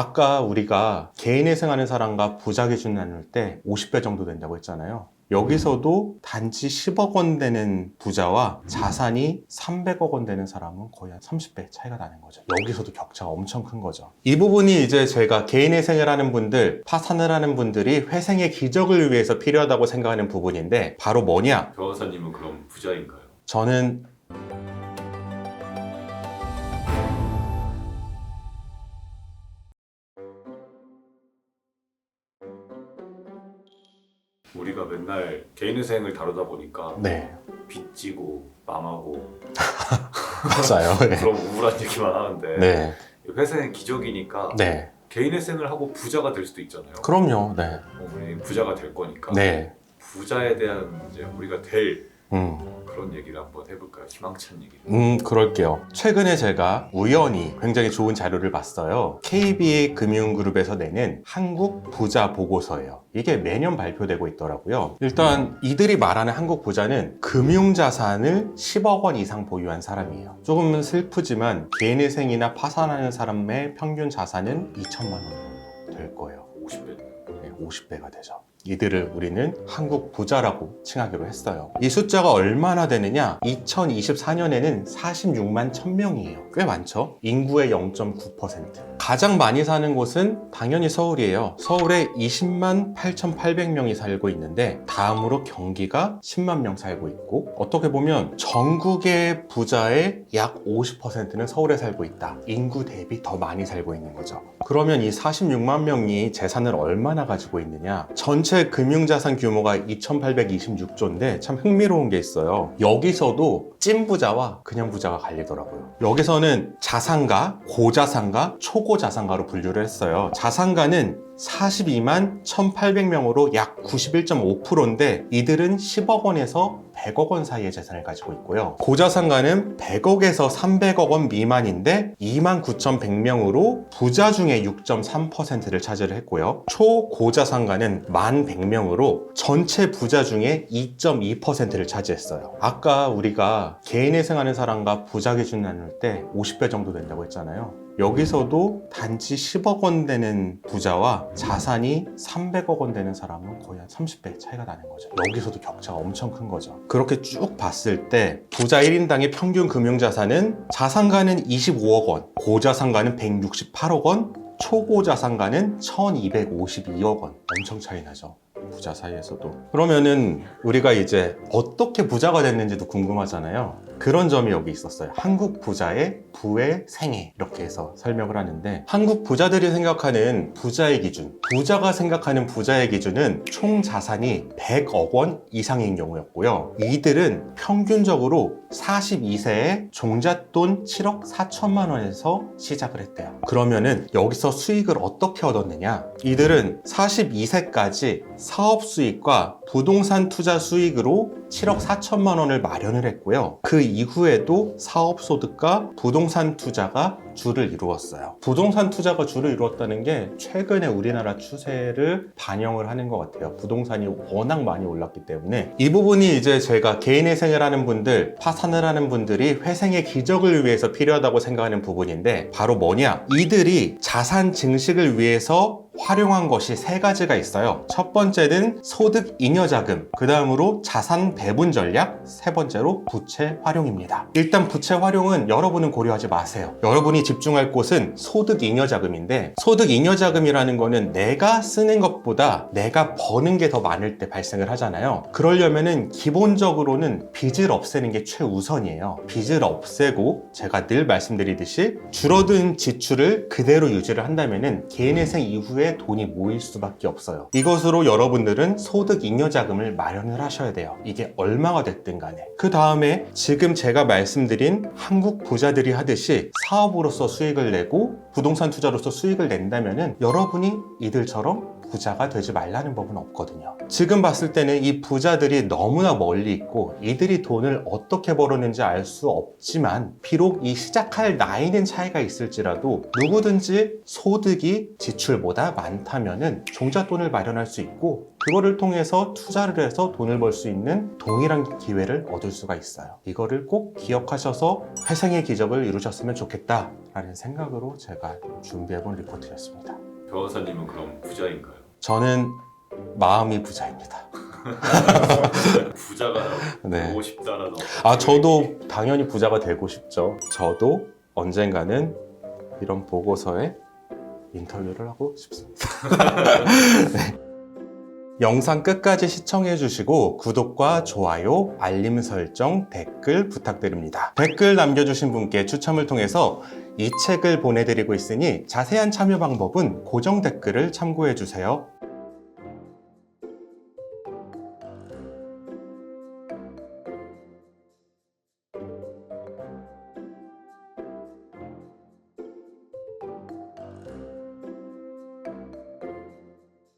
아까 우리가 개인회생하는 사람과 부자 기준 나눌 때 50배 정도 된다고 했잖아요. 여기서도 단지 10억 원 되는 부자와 자산이 300억 원 되는 사람은 거의 한 30배 차이가 나는 거죠. 여기서도 격차가 엄청 큰 거죠. 이 부분이 이제 제가 개인회생을 하는 분들, 파산을 하는 분들이 회생의 기적을 위해서 필요하다고 생각하는 부분인데 바로 뭐냐? 변호사님은 그럼 부자인가요? 저는 우리가 맨날 개인회생을 다루다 보니까 네 빚지고 망하고 맞아요. 네. 그런 우울한 얘기만 하는데 네. 회생의 기적이니까 네. 개인회생을 하고 부자가 될 수도 있잖아요. 그럼요. 네. 어, 우리 부자가 될 거니까 네. 부자에 대한 이제 우리가 될 음. 그런 얘기를 한번 해볼까요? 희망찬 얘기를. 음, 그럴게요. 최근에 제가 우연히 굉장히 좋은 자료를 봤어요. KB 금융그룹에서 내는 한국 부자 보고서예요. 이게 매년 발표되고 있더라고요. 일단 이들이 말하는 한국 부자는 금융자산을 10억 원 이상 보유한 사람이에요. 조금은 슬프지만 개인회생이나 파산하는 사람의 평균 자산은 2천만 원 정도 될 거예요. 50배. 네, 50배가 되죠. 이들을 우리는 한국 부자라고 칭하기로 했어요. 이 숫자가 얼마나 되느냐? 2024년에는 46만 1000명이에요. 꽤 많죠? 인구의 0.9%. 가장 많이 사는 곳은 당연히 서울이에요. 서울에 20만 8,800명이 살고 있는데 다음으로 경기가 10만 명 살고 있고 어떻게 보면 전국의 부자의 약 50%는 서울에 살고 있다. 인구 대비 더 많이 살고 있는 거죠. 그러면 이 46만 명이 재산을 얼마나 가지고 있느냐? 전체 금융자산 규모가 2,826조인데 참 흥미로운 게 있어요. 여기서도 찐 부자와 그냥 부자가 갈리더라고요. 여기서는 자산가, 고자산가, 초고 자산가로 분류를 했어요. 자산가는 42만 1,800명으로 약 91.5%인데 이들은 10억 원에서 100억 원 사이의 재산을 가지고 있고요. 고자산가는 100억에서 300억 원 미만인데 2만 9,100명으로 부자 중에 6.3%를 차지를 했고요. 초고자산가는 1만 100명으로 전체 부자 중에 2.2%를 차지했어요. 아까 우리가 개인회생하는 사람과 부자 기준 나눌 때 50배 정도 된다고 했잖아요. 여기서도 단지 10억 원 되는 부자와 자산이 300억 원 되는 사람은 거의 한 30배 차이가 나는 거죠. 여기서도 격차가 엄청 큰 거죠. 그렇게 쭉 봤을 때 부자 1인당의 평균 금융자산은 자산가는 25억 원, 고자산가는 168억 원, 초고자산가는 1252억 원. 엄청 차이 나죠. 부자 사이에서도. 그러면은 우리가 이제 어떻게 부자가 됐는지도 궁금하잖아요. 그런 점이 여기 있었어요. 한국 부자의 부의 생애 이렇게 해서 설명을 하는데 한국 부자들이 생각하는 부자의 기준, 부자가 생각하는 부자의 기준은 총 자산이 100억 원 이상인 경우였고요. 이들은 평균적으로 42세에 종잣돈 7억 4천만 원에서 시작을 했대요. 그러면은 여기서 수익을 어떻게 얻었느냐? 이들은 42세까지 사업 수익과 부동산 투자 수익으로 7억 4천만 원을 마련을 했고요. 그 이후에도 사업 소득과 부동산 투자가 주를 이루었어요. 부동산 투자가 주를 이루었다는 게 최근에 우리나라 추세를 반영을 하는 것 같아요. 부동산이 워낙 많이 올랐기 때문에 이 부분이 이제 제가 개인회생을 하는 분들, 파산을 하는 분들이 회생의 기적을 위해서 필요하다고 생각하는 부분인데 바로 뭐냐? 이들이 자산 증식을 위해서 활용한 것이 세 가지가 있어요. 첫 번째는 소득 잉여 자금, 그 다음으로 자산 배분 전략, 세 번째로 부채 활용입니다. 일단 부채 활용은 여러분은 고려하지 마세요. 여러분이 집중할 곳은 소득 잉여 자금인데 소득 잉여 자금이라는 거는 내가 쓰는 것보다 내가 버는 게 더 많을 때 발생을 하잖아요. 그러려면은 기본적으로는 빚을 없애는 게 최우선이에요. 빚을 없애고 제가 늘 말씀드리듯이 줄어든 지출을 그대로 유지를 한다면은 개인회생 이후 에 돈이 모일 수밖에 없어요. 이것으로 여러분들은 소득 잉여 자금을 마련을 하셔야 돼요. 이게 얼마가 됐든 간에. 그 다음에 지금 제가 말씀드린 한국 부자들이 하듯이 사업으로서 수익을 내고 부동산 투자로서 수익을 낸다면은 여러분이 이들처럼 부자가 되지 말라는 법은 없거든요. 지금 봤을 때는 이 부자들이 너무나 멀리 있고 이들이 돈을 어떻게 벌었는지 알 수 없지만 비록 이 시작할 나이는 차이가 있을지라도 누구든지 소득이 지출보다 많다면은 종잣돈을 마련할 수 있고 그거를 통해서 투자를 해서 돈을 벌 수 있는 동일한 기회를 얻을 수가 있어요. 이거를 꼭 기억하셔서 회생의 기적을 이루셨으면 좋겠다라는 생각으로 제가 준비해본 리포트였습니다. 변호사님은 그럼 부자인가요? 저는 마음이 부자입니다. 부자가 네. 되고 싶다라는 아, 저도 당연히 부자가 되고 싶죠. 저도 언젠가는 이런 보고서에 인터뷰를 하고 싶습니다. 네. 영상 끝까지 시청해 주시고 구독과 좋아요, 알림 설정, 댓글 부탁드립니다. 댓글 남겨주신 분께 추첨을 통해서 이 책을 보내드리고 있으니 자세한 참여 방법은 고정 댓글을 참고해 주세요.